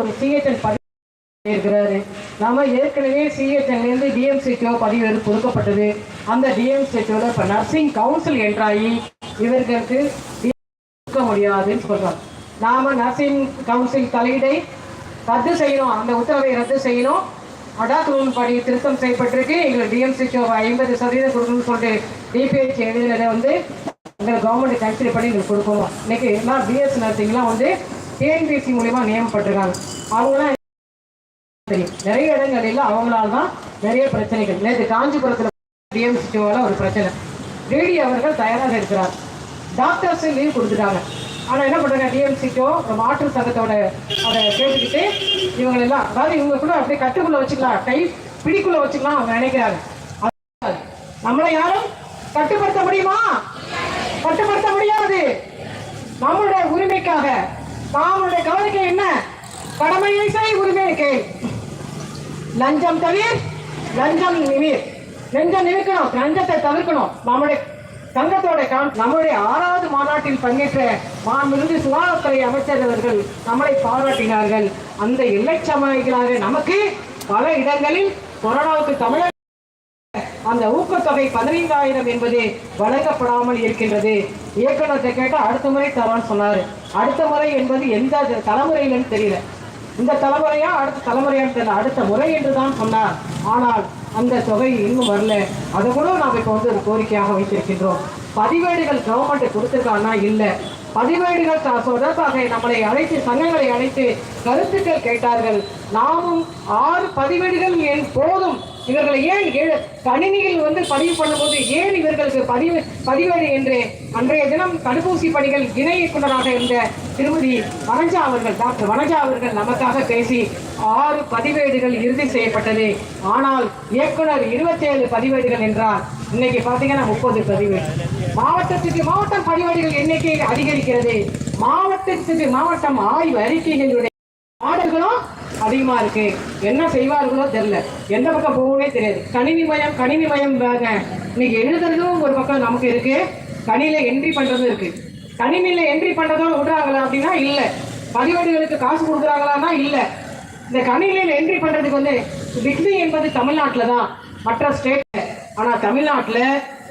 ஒரு சிஹெச்என் பதிவு இருக்கிறாரு நாம ஏற்கனவே சிஹெச்என்லேருந்து டிஎம்சிக்கோ பதிவு கொடுக்கப்பட்டது. அந்த டிஎம்சிக்கோட இப்போ நர்சிங் கவுன்சில் என்றாகி இவர்களுக்கு கொடுக்க முடியாதுன்னு சொல்றோம் நாம நர்சிங் கவுன்சில் தலையீடை ரத்து செய்யணும். அந்த உத்தரவை ரத்து செய்யணும். அடாத் ரூல் படி திருத்தம் செய்யப்பட்டிருக்கு. எங்களுக்கு டிஎம்சிக்கோ ஐம்பது சதவீதம் கொடுக்கணும்னு சொல்லிட்டு டிபிஹெச் எழுதினதை வந்து எங்களுக்கு கவர்மெண்ட் கன்சிடர் பண்ணி எங்களுக்கு கொடுக்கணும். இன்னைக்கு எல்லாம் பிஎஸ் நர்சிங்லாம் வந்து கேஎன்பிஎஸ்சி மூலியமா நியமப்பட்டிருக்காங்க. அவங்களாம் தெரியும் நிறைய இடங்களில் அவங்களால தான் நிறைய பிரச்சனைகள். நேற்று காஞ்சிபுரத்தில் டிஎம்சிஓவில் ஒரு பிரச்சனை. டிடி அவர்கள் தயாராக இருக்கிறார். டாக்டர்ஸ் லீவ் கொடுத்துட்டாங்க. ஆனால் என்ன பண்ணுறாங்க டிஎம்சிக்கோ மாற்று சங்கத்தோட அதை கேட்டுக்கிட்டு இவங்களெல்லாம் அதாவது இவங்க கூட அப்படியே கட்டுக்குள்ளே வச்சுக்கலாம் கை பிடிக்குள்ளே வச்சுக்கலாம் அவங்க நினைக்கிறாங்க. நம்மளை யாரும் கட்டுப்படுத்த முடியுமா? கட்டுப்படுத்த முடியாது. நம்மளுடைய உரிமைக்காக. நம்மளுடைய கவனிக்கை என்ன? கடமையை செய் உரிமையை கேள் லஞ்சம் தவிர லஞ்சம் நிமிர். லஞ்சம் நிமிக்கணும் லஞ்சத்தை தவிர்க்கணும். நம்முடைய சங்கத்தோட நம்முடைய ஆறாவது மாநாட்டில் பங்கேற்ற மாமிருந்து சுகாதாரத்துறை அமைச்சர் அவர்கள் நம்மளை பாராட்டினார்கள். அந்த எல்லைச்சமயங்களாக நமக்கு பல இடங்களில் கொரோனாவுக்கு தமிழக அந்த ஊக்கத்தொகை பதினைந்தாயிரம் என்பது வழங்கப்படாமல் இருக்கின்றது. இயக்குநர்கிட்ட கேட்டால் அடுத்த முறை தரான்னு சொன்னார். அடுத்த முறை என்பது எந்த தலைமுறையிலன்னு தெரியல. இந்த தலைமுறையா அடுத்த தலைமுறையான்னு தெரியல. அடுத்த முறை என்று தான் சொன்னார். ஆனால் அந்த தொகை இன்னும் வரல. அதை கூட நாம் இப்போ வந்து ஒரு கோரிக்கையாக வைத்திருக்கின்றோம். பதிவேடுகள் கவர்மெண்ட் கொடுத்துருக்கான்னா இல்லை. பதிவேடுகள் த- தொடர்பாக நம்மளை அழைத்து சங்கங்களை அழைத்து கருத்துக்கள் கேட்டார்கள். நாமும் ஆறு பதிவேடுகள் ஏன் போதும்? இவர்களை ஏன் ஏழு கணினியில் வந்து பதிவு பண்ணும்போது ஏன் இவர்களுக்கு பதிவு பதிவேடு என்று அன்றைய தினம் தடுப்பூசி பணிகள் இணை இயக்குநராக இருந்த திருமதி வனஜா அவர்கள் டாக்டர் வனஜா அவர்கள் நமக்காக பேசி ஆறு பதிவேடுகள் இறுதி செய்யப்பட்டது. ஆனால் இயக்குனர் இருபத்தேழு பதிவேடுகள் என்றார். இன்னைக்கு பார்த்தீங்கன்னா முப்பது பதிவேடு. மாவட்டத்துக்கு மாவட்டம் பதிவேடுகள் எண்ணிக்கை அதிகரிக்கிறது. மாவட்டத்துக்கு மாவட்டம் ஆய்வு அறிக்கைகளுடைய ஆர்டர்களும் அதிகமா இருக்கு. என்ன செய்வார்களோ தெரியல. எந்த பக்கம் போகவே தெரியாது. கணினி மயம் கணினி மயம் பாருங்க. இன்னைக்கு எழுதுறதும் ஒரு பக்கம் நமக்கு இருக்கு. கணினில என்ட்ரி பண்றதும் இருக்கு. கணினியில என்ட்ரி பண்றதும் விடுறாங்களா அப்படின்னா இல்லை. பதிவேடுகளுக்கு காசு கொடுக்குறாங்களான்னா இல்லை. இந்த கணினில என்ட்ரி பண்றதுக்கு வந்து பிக்மி என்பது தமிழ்நாட்டில் தான். மற்ற ஸ்டேட் ஆனால் தமிழ்நாட்டில்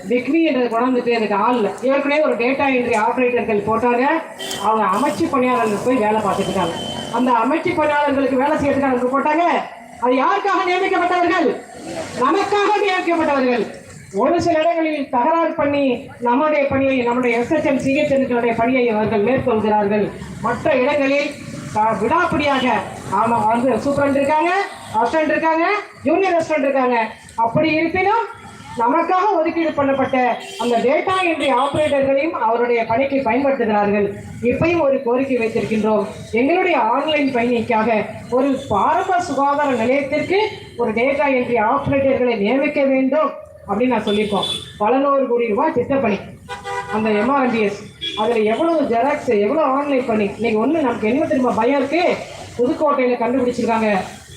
பிக்மி என்ற குழந்தைக்கு எனக்கு ஆள் இல்லை. ஏற்கனவே ஒரு டேட்டா என்ட்ரி ஆப்ரேட்டர்கள் போட்டாங்க. அவங்க அமைச்சு பணியாளர்கள் போய் வேலை பார்த்துக்கிட்டாங்க. அந்த அமைச்சு பணியாளர்களுக்கு வேலை செய்யறதுக்கு போட்டாங்க. அது யாருக்காக நியமிக்கப்பட்டவர்கள்? நமக்காக நியமிக்கப்பட்டவர்கள். ஒரு சில இடங்களில் தகராறு பண்ணி நம்முடைய பணியை நம்முடைய எஸ்எச்எம் சிஹெச்என்களுடைய பணியை அவர்கள் மேற்கொள்கிறார்கள். மற்ற இடங்களில் விடாப்பிடியாக ஆமாம் வந்து சூப்பரண்ட் இருக்காங்க அசிஸ்டன்ட் இருக்காங்க ஜூனியர் அசிஸ்டன்ட் இருக்காங்க. அப்படி இருப்பினும் நமக்காக ஒதுக்கீடு பண்ணப்பட்ட அந்த டேட்டா என்ட்ரி ஆபரேட்டர்களையும் அவருடைய பணிக்கு பயன்படுத்துகிறார்கள். இப்பையும் ஒரு கோரிக்கை வைத்திருக்கின்றோம். எங்களுடைய ஆன்லைன் பயணிக்காக ஒரு பாரம்ப சுகாதார நிலையத்திற்கு ஒரு டேட்டா என்ட்ரி ஆபரேட்டர்களை நியமிக்க வேண்டும் அப்படின்னு நான் சொல்லியிருக்கோம். பல நூறு கோடி ரூபாய் திட்டப்பணி. அந்த எம்ஆர்என்டிஎஸ் அதில் எவ்வளவு ஜெராக்ஸ் எவ்வளோ ஆன்லைன் பண்ணி இன்னைக்கு ஒன்று நமக்கு என்ன தெரியுமா? பயம் இருக்கு. புதுக்கோட்டையில் கண்டுபிடிச்சிருக்காங்க.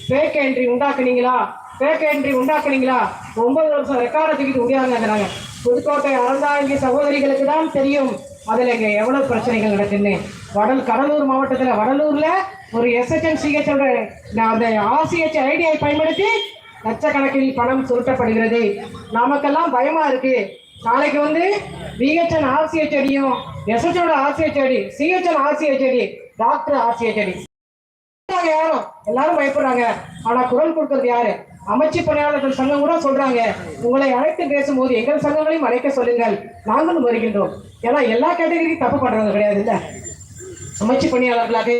ஃபேக் என்ட்ரி உண்டாக்குனீங்களா? பேக்க என்ட்ரி உண்டாக்குனீங்களா? ஒன்பது வருஷம் ரெக்கார்டை தூக்கிட்டு முடியாதுங்கிறாங்க புதுக்கோட்டை அறந்தாங்கி சகோதரிகளுக்கு தான் தெரியும் அதில் இங்கே எவ்வளோ பிரச்சனைகள் நடக்குன்னு வடல் கடலூர் மாவட்டத்தில் வடலூரில் ஒரு எஸ்ஹெச்எம் சிஹெச்சோட அந்த ஆர்சிஹெச் ஐடியை பயன்படுத்தி லட்சக்கணக்கில் பணம் சுருட்டப்படுகிறது. நமக்கெல்லாம் பயமாக இருக்குது நாளைக்கு வந்து பிஹெச்என் ஆர்சிஹெச் அடியும். எஸ்ஹெச்சோட ஆர்சிஹெச் அடி சிஹெச்என் ஆர்சிஹெச் அடி டாக்டர் ஆர்சிஹெச் அடி. யாரும் எல்லாரும் பயப்படுறாங்க. ஆனால் குரல் கொடுக்கறது யாரு? அமைச்சு பணியாளர்கள் சங்கம் கூட சொல்றாங்க. உங்களை அழைத்து பேசும்போது எங்கள் சங்கங்களையும் அழைக்க சொல்லுங்கள். நாங்களும் வருகின்றோம். ஏன்னா எல்லா கேட்டகரிக்கும் தப்பு பண்றது கிடையாது இல்ல? அமைச்சு பணியாளர்களாக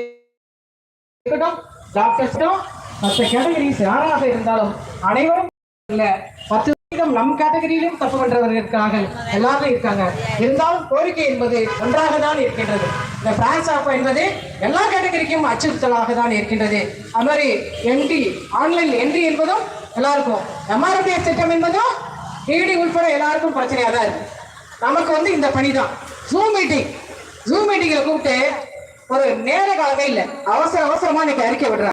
இருக்கட்டும் டாக்டர்ஸ்டும் மற்ற கேட்டகரிஸ் யாராக இருந்தாலும் அனைவரும் இல்ல. பத்து சதவீதம் நம் கேட்டகரியிலும் தப்பு பண்றவர்கள் இருக்கிறார்கள் எல்லாரும் இருக்காங்க. இருந்தாலும் கோரிக்கை என்பது ஒன்றாக தான் இருக்கின்றது. இந்த பிரான்ஸ் ஆஃப் என்பது எல்லா கேட்டகரிக்கும் அச்சுறுத்தலாக தான் இருக்கின்றது. அது மாதிரி என்டி ஆன்லைன் என்ட்ரி என்பதும் எல்லாருக்கும். எம்ஆர்பிஎஸ் திட்டம் என்பதும் டிடி உட்பட எல்லாருக்கும் பிரச்சனையாக தான் இருக்கு. நமக்கு வந்து இந்த பணி தான் ஜூம் மீட்டிங் ஜூம் மீட்டிங்கில் கூப்பிட்டு ஒரு நேர காலமே இல்லை. அவசர அவசரமாக இன்னைக்கு அறிக்கை விடுறாங்க.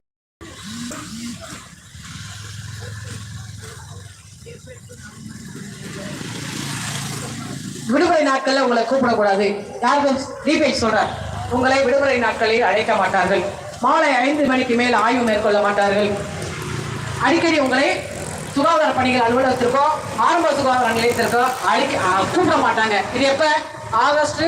விடுமுறை நாட்கள்ல உங்களை கூப்பிடக்கூடாது. யாருக்கும் டிபிஎச் சொல்றார் உங்களை விடுமுறை நாட்களில் அழைக்க மாட்டார்கள். மாலை ஐந்து மணிக்கு மேல் ஆய்வு மேற்கொள்ள மாட்டார்கள். அடிக்கடி உங்களை சுகாதார பணிகள் அலுவலகத்திற்கோ ஆரம்ப சுகாதார நிலையத்திற்கோ அழைக்க கூப்பிட மாட்டாங்க. இது எப்ப? ஆகஸ்ட்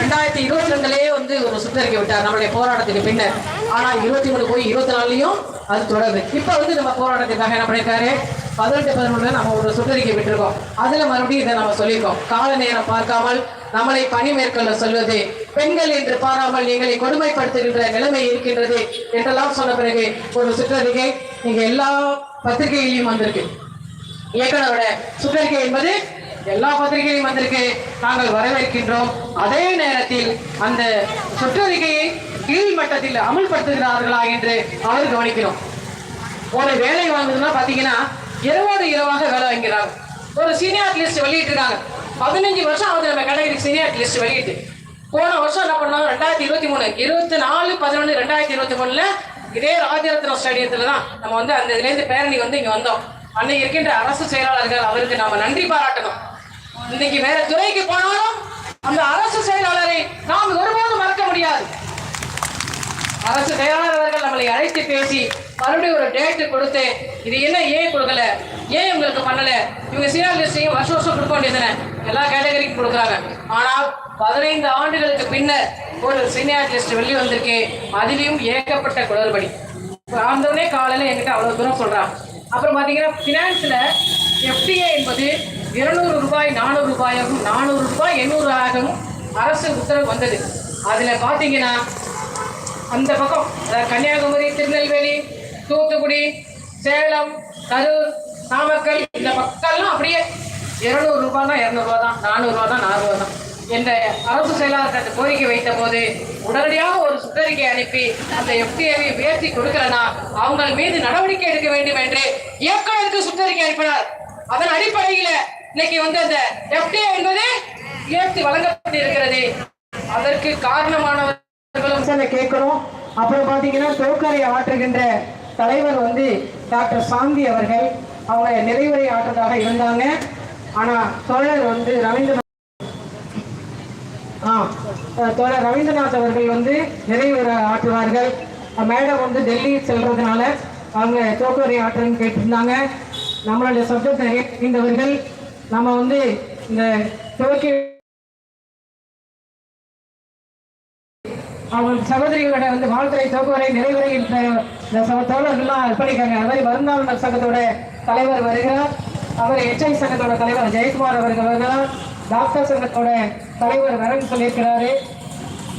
ரெண்டாயிரத்தி இருபத்தி ரெண்டுலயே வந்து ஒரு சுத்தரிக்க விட்டார் நம்மளுடைய போராட்டத்துக்கு பின்னர். ஆனா இருபத்தி மூணு போய் இருபத்தி நாலுலயும் அது தொடருது. இப்ப வந்து நம்ம போராட்டத்துக்காக என்ன பண்ணிருக்காரு? பதினெட்டு பதினொன்று நம்ம ஒரு சுற்றறிக்கை விட்டுருக்கோம். அதுல மறுபடியும் இதை நம்ம சொல்லியிருக்கோம். கால நேரம் பார்க்காமல் நம்மளை பணி மேற்கொள்ள சொல்வது பெண்கள் என்று பாராமல் எங்களை கொடுமைப்படுத்துகின்ற நிலைமை இருக்கின்றது என்றெல்லாம் சொன்ன பிறகு ஒரு சுற்றறிக்கை நீங்க எல்லா பத்திரிகையிலையும் வந்திருக்கு. இயக்குனரோட சுற்றறிக்கை என்பது எல்லா பத்திரிகையும் வந்திருக்கு. நாங்கள் வரவேற்கின்றோம். அதே நேரத்தில் அந்த சுற்றறிக்கையை கீழ்மட்டத்தில் அமல்படுத்துகிறார்களா என்று அவர் கவனிக்கிறோம். ஒரு வேலை வாங்குதுன்னா பாத்தீங்கன்னா இரவோடு இரவாக வேலை வாங்கிறாங்க ஒரு சீனியர் லிஸ்ட் வெளியிட்டிருக்காங்க. பதினஞ்சு வருஷம் ஆகுது நம்ம கேட்டகரி சீனியர் லிஸ்ட் வெளியிட்டு. போன வருஷம் என்ன பண்ணாங்க? ரெண்டாயிரத்தி இருபத்தி மூணு. இருபத்தி நாலு பதினொன்று ரெண்டாயிரத்தி இருபத்தி மூணுல இதே ராஜரத்னம் ஸ்டேடியத்தில் தான் நம்ம வந்து அந்த இதுலேருந்து பேரணி வந்து இங்கே வந்தோம். அன்னைக்கு இருக்கின்ற அரசு செயலாளர்கள் அவருக்கு நாம் நன்றி பாராட்டணும். இன்னைக்கு வேற துறைக்கு போனாலும் அந்த அரசு செயலாளரை நாம் ஒருபோதும் மறக்க முடியாது. அரசு செயலாளர்கள் நம்மளை அழைத்து பேசி மறுபடியும் ஒரு டேட்டு கொடுத்து இது என்ன ஏன் கொடுக்கல? ஏன் உங்களுக்கு பண்ணல? இவங்க சீனியர் லிஸ்டையும் வருஷம் வருஷம் கொடுக்க வேண்டியதுதானே? எல்லா கேட்டகரிக்கும் கொடுக்குறாங்க. ஆனால் பதினைந்து ஆண்டுகளுக்கு பின்னர் ஒரு சீனியர் லிஸ்ட் வெளியே வந்திருக்கு. அதிலையும் ஏகப்பட்ட குளறுபடி ஆந்தோடனே காலையில் என்கிட்ட அவ்வளோ தூரம் சொல்கிறான் அப்புறம் பார்த்தீங்கன்னா ஃபினான்ஸில் எஃப்டிஏ என்பது இருநூறு ரூபாய் நானூறு ரூபாயாகவும் நானூறு ரூபாய் எண்ணூறு ஆகவும் அரசு உத்தரவு வந்தது. அதில் பார்த்தீங்கன்னா அந்த பக்கம் கன்னியாகுமரி திருநெல்வேலி தூத்துக்குடி சேலம் கரூர் நாமக்கல் இந்த பக்கம்லாம் அப்படியே இருநூறு ரூபாய்னா இரநூறுவா தான் நானூறுரூவா தான் நானூறுவா தான் என்ற அரசு செயலாளர் கோரிக்கை வைத்த போது உடனடியாக ஒரு சுற்றறிக்கை அனுப்பி அந்த எஃப்டிஏவை உயர்த்தி கொடுக்கலனா அவங்கள் மீது நடவடிக்கை எடுக்க வேண்டும் என்று இயக்குநருக்கு சுற்றறிக்கை அனுப்பினார். அதன் அடிப்படையில் இன்னைக்கு வந்து அந்த எஃப்டிஏ என்பது உயர்த்தி வழங்கப்பட்டிருக்கிறது. அதற்கு காரணமானவர்களும் கேட்கணும். அப்புறம் பாத்தீங்கன்னா தோக்கரை ஆற்றுகின்ற தலைவர் வந்து டாக்டர் சாந்தி அவர்கள் அவங்க நிறைவுரை ஆற்றதாக இருந்தாங்க. ஆனா தோழர் வந்து ரவீந்திரநாத் ஆ தோழர் ரவீந்திரநாத் அவர்கள் வந்து நிறைவுரை ஆற்றுவார்கள். மேடம் வந்து டெல்லி செல்றதுனால அவங்க தோக்குவரை ஆற்றன்னு கேட்டிருந்தாங்க. நம்மளுடைய சப்ஜெக்ட் நிறைய தெரிந்தவர்கள் நம்ம வந்து இந்த துவக்கி அவங்க சகோதரிகளோட வந்து வாழ்த்துறை தொகுவரை நிறைவுரைகின்ற இந்த தோழர்கள்லாம் அர்ப்பணிக்காங்க அது மாதிரி சங்கத்தோட தலைவர் வருகிறார். அவர் எச்ஐ சங்கத்தோட தலைவர் ஜெயக்குமார் அவர்கள் வருகிறார். டாக்டர் சங்கத்தோட தலைவர் வரன் சொல்லியிருக்கிறாரு.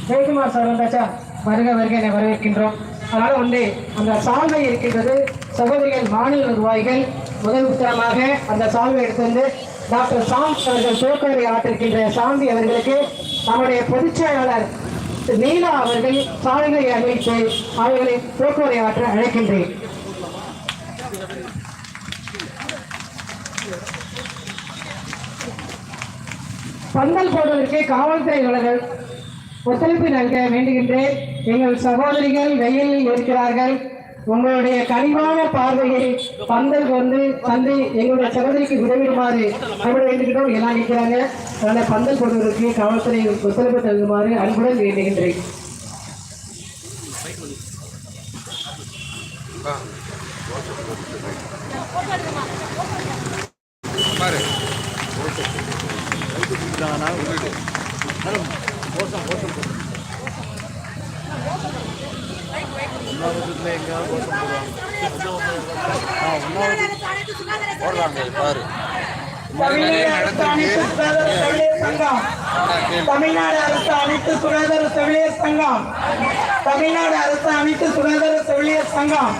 ஜெயக்குமார் சார் வந்தாச்சா? வருக வருக என வரவேற்கின்றோம். அதனால வந்து அந்த சால்வை இருக்கின்றது சகோதரிகள் மாநில நிர்வாகிகள் முதல் உத்தரமாக அந்த சால்வை எடுத்து வந்து டாக்டர் சாம் அவர்கள் தோக்கரை ஆற்றிருக்கின்ற சாந்தி அவர்களுக்கு நம்முடைய பொதுச் செயலாளர் நீலா அவர்கள் சாலைகளை அமைத்து அவர்களை போக்குவரை ஆற்ற அழைக்கின்றேன். பந்தல் போடுவதற்கு காவல்துறை வளர்கள் ஒத்துழைப்பு நல்க வேண்டுகின்றேன். எங்கள் சகோதரிகள் வெயிலில் இருக்கிறார்கள். உங்களுடைய கனிவான பார்வையை பந்தல் வந்து தந்தை எங்களுடைய சகோதரிக்கு உதவிடுமாறு அன்புடன் வேண்டுகின்றோம். எல்லாம் நிற்கிறாங்க அதனால பந்தல் போடுவதற்கு காவல்துறை ஒத்துழைப்பு தருமாறு அன்புடன் வேண்டுகின்றேன். தமிழ்நாடு அரசு அனைத்து சுகாதார செவிலியர் சங்கம். தமிழ்நாடு அரசு அனைத்து சுகாதார செவிலியர் சங்கம்.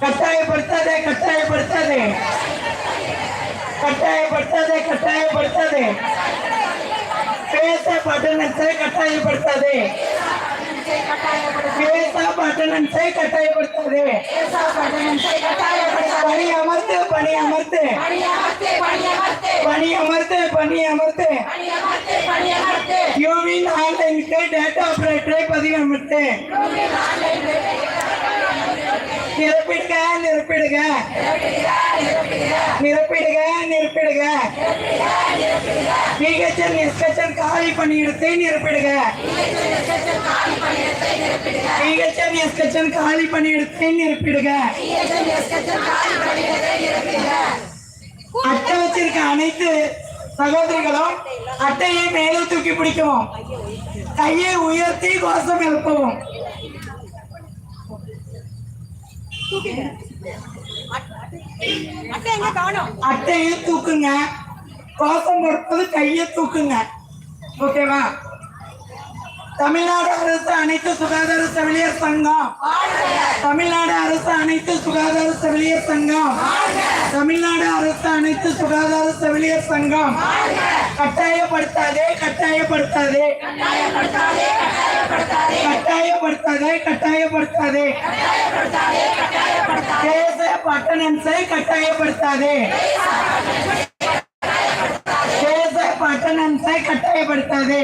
கட்டாயப்படுத்தாதே கட்டாயப்படுத்தாதே. கட்டாயப்படுத்தாதே கட்டாயப்படுத்தாதே. பேச பட்டணத்தை கட்டாயப்படுத்தாதே. பட்டணத்தை கட்டாயப்படுத்தாதே பணி அமர்த்து பணி அமர்த்து. பணி அமர்த்து பணி அமர்த்து. யூவின் ஆன்லைனுக்கு டேட்டா ஆபரேட்டரை பதிவு அமர்த்து நிரப்பிடுங்க. நிரப்பிடுக நிரப்பிடுக நிரப்பிடுக பிஹெச்என் எஸ்கச்சன் காலி பணியிடத்தை நிரப்பிடுக. பிஹெச்என் எஸ்கச்சன் காலி பணியிடத்தை நிரப்பிடுக. அட்டை வச்சிருக்க அனைத்து சகோதரிகளும் அட்டையை மேலே தூக்கி பிடிக்கவும் கையை உயர்த்தி கோஷம் எழுப்பவும். அட்டையை தூக்குங்க. கோஷம் கொடுப்பது கையை தூக்குங்க. ஓகேவா தமிழ்நாடு அரசு அனைத்து சுகாதார செவிலியர் சங்கம். தமிழ்நாடு அரசு அனைத்து சுகாதார செவிலியர் சங்கம். தமிழ்நாடு அரசு அனைத்து சுகாதார செவிலியர் சங்கம். கட்டாயப்படுத்தாதே கட்டாயப்படுத்தாதே. கட்டாயப்படுத்தாதே கட்டாயப்படுத்தாதே. தேச பட்டணம் கட்டாயப்படுத்தாதே. தேச பட்டணன்ஸை கட்டாயப்படுத்தாதே.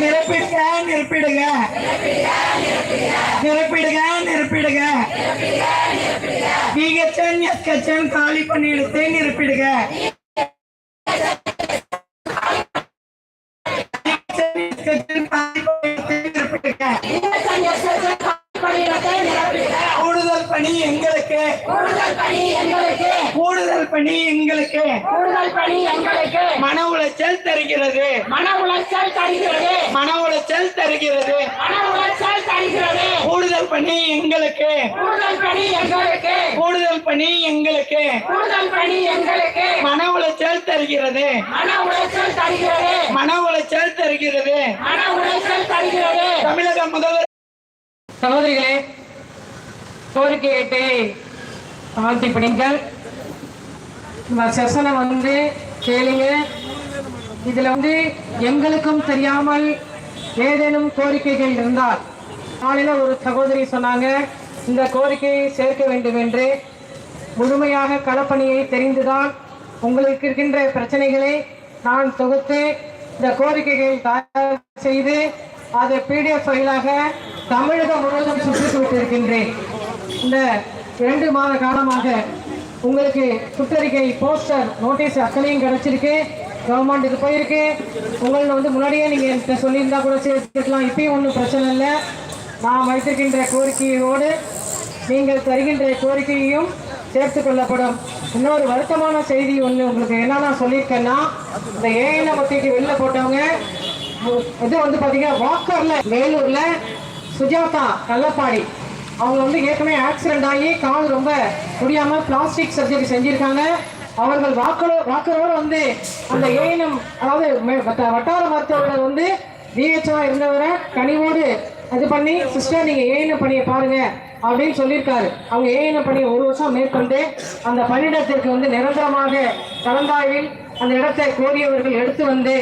நிரப்பிடுக நிரப்பிடுக. நிரப்பிடுக நிரப்பிடுக. பிஹெச்என் எஸ்கெச்என் காலி பணியிடத்தை நிரப்பிடுக. கூடுதல் பணி எங்களுக்கு. பணி எங்களுக்கு. கூடுதல் பணி எங்களுக்கு. மன உளைச்சல் தருகிறது. மன உளைச்சல் தருகிறது. மன உளைச்சல் தருகிறது. மன உளைச்சல் தருகிறது. கூடுதல் பணி எங்களுக்கு. கூடுதல் பணி எங்களுக்கு. கூடுதல் பணி எங்களுக்கு. கூடுதல் பணி எங்களுக்கு. மன உளைச்சல் தருகிறது. மன உளைச்சல் தருகிறது. மன உளைச்சல் தருகிறது. மன உளைச்சல் தருகிறது. தமிழக முதல்வர். சகோதரிகளே கோரிக்கை ஏட்டை தாழ்த்தி பிடிங்கள் செஷனை வந்து கேளுங்க. இதில் வந்து எங்களுக்கும் தெரியாமல் ஏதேனும் கோரிக்கைகள் இருந்தால் காலையில் ஒரு சகோதரி சொன்னாங்க இந்த கோரிக்கையை சேர்க்க வேண்டும் என்று முழுமையாக களப்பணியை தெரிந்துதான் உங்களுக்கு இருக்கின்ற பிரச்சனைகளை நான் தொகுத்து இந்த கோரிக்கைகள் தயார் செய்து அதை பிடிஎஃப் ஃபைலாக தமிழகம் முழுவதும் சுற்றிட்டு விட்டிருக்கின்றேன் இந்த இரண்டு மாத காலமாக உங்களுக்கு சுற்றறிக்கை போஸ்டர் நோட்டீஸ் அத்தனையும் கிடைச்சிருக்கு. கவர்மெண்ட் இது போயிருக்கு. உங்களை வந்து முன்னாடியே நீங்கள் என்கிட்ட சொல்லியிருந்தா கூட சேர்த்துக்கலாம். இப்பயும் ஒன்றும் பிரச்சனை இல்லை. நான் வைத்திருக்கின்ற கோரிக்கையோடு நீங்கள் தருகின்ற கோரிக்கையையும் சேர்த்து கொள்ளப்படும். இன்னொரு வருத்தமான செய்தி ஒன்று உங்களுக்கு என்ன நான் சொல்லியிருக்கேன்னா இந்த ஏஎன்எ ஒத்திக்கு வெளில போட்டவங்க இது வந்து பார்த்தீங்கன்னா வாக்கரில் வேலூரில் சுஜாதா கள்ளப்பாடி. அவங்க வந்து ஏற்கனவே ஆக்சிடென்ட் ஆகி கால் ரொம்ப முடியாமல் பிளாஸ்டிக் சர்ஜரி செஞ்சுருக்காங்க. அவர்கள் வாக்களோ வாக்கரோடு வந்து அந்த ஏஎன்எம் அதாவது மெ- வட்ட- வட்டார மருத்துவர்கள் வந்து டிஹெச்ஓ இருந்தவரை கனிவோடு இது பண்ணி சிஸ்டர் நீங்கள் ஏஎன்எம் பணியை பாருங்க அப்படின்னு சொல்லியிருக்காரு. அவங்க ஏஎன்எம் பணியை ஒரு வருஷம் மேற்கொண்டு அந்த பணியிடத்திற்கு வந்து நிரந்தரமாக கலந்தாய்வில் அந்த இடத்தை கோரியவர்கள் எடுத்து வந்து